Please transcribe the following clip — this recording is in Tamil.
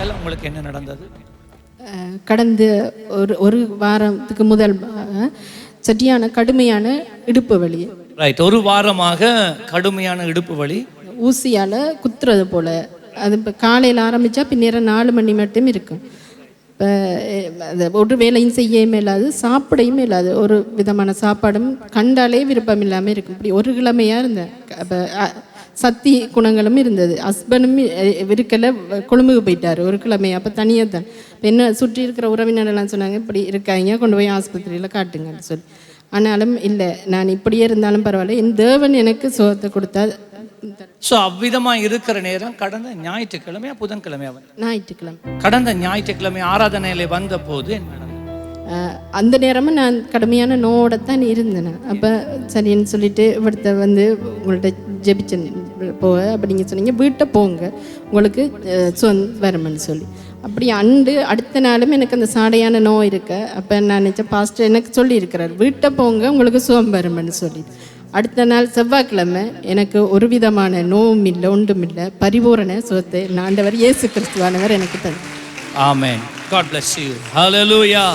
நாட்கள் உங்களுக்கு என்ன நடந்தது? கடந்த ஒரு ஒரு வாரத்துக்கு முதல் சரியான கடுமையான இடுப்பு வலி. ரைட் ஒரு வாரமாக கடுமையான இடுப்பு வலி. ஊசியால் குத்துறது போல. அது இப்போ காலையில் ஆரம்பித்தா பின்னேரம் நாலு மணி மட்டும் இருக்கும். இப்போ அது ஒரு வேலையும் செய்யவே இல்லாது சாப்பிடையும் இல்லாது ஒரு விதமான சாப்பாடும் கண்டாலே விருப்பம் இல்லாமல் இருக்கும். இப்படி ஒரு கிழமையாக இருந்தேன். அப்போ சக்தி குணங்களும் இருந்தது. ஹஸ்பண்டும் இருக்கல கொழும்புக்கு போயிட்டார் ஒரு கிழமை. அப்போ தனியாக தான். என்ன சுற்றி இருக்கிற உறவினரெல்லாம் சொன்னாங்க இப்படி இருக்காங்க கொண்டு போய் ஆஸ்பத்திரியில் காட்டுங்கன்னு சொல்லி. ஆனாலும் இல்லை நான் இப்படியே இருந்தாலும் பரவாயில்ல. என் தேவன் எனக்கு சுகத்தை கொடுத்தா ஸோ அவ்விதமா இருக்கிற நேரம் கடந்த ஞாயிற்றுக்கிழமையா புதன்கிழமையா ஞாயிற்றுக்கிழமை. கடந்த ஞாயிற்றுக்கிழமை ஆராதனையில வந்த போது அந்த நேரமும் நான் கடுமையான நோவோட தான் இருந்தேன். அப்போ சரின்னு சொல்லிட்டு இவர்த்த வந்து உங்கள்ட்ட ஜெபிச்சேன். போக அப்படிங்க சொன்னீங்க வீட்டை போங்க. உங்களுக்கு அஹ், வரும்னு சொல்லி. அப்படி அண்டு அடுத்த நாளும் எனக்கு அந்த சாடையான நோய் இருக்க. அப்போ நான் நினச்சேன் பாஸ்டர் எனக்கு சொல்லியிருக்கிறார் வீட்டை போங்க உங்களுக்கு சுகம் வரும்னு சொல்லி. அடுத்த நாள் செவ்வாய்க்கிழமை எனக்கு ஒரு விதமான நோவும் இல்லை ஒன்றும் இல்லை. பரிபூரண சுகத்தை ஆண்டவர் இயேசு கிறிஸ்துவானவர் எனக்கு தரும் ஆமே காட் bless you. Hallelujah.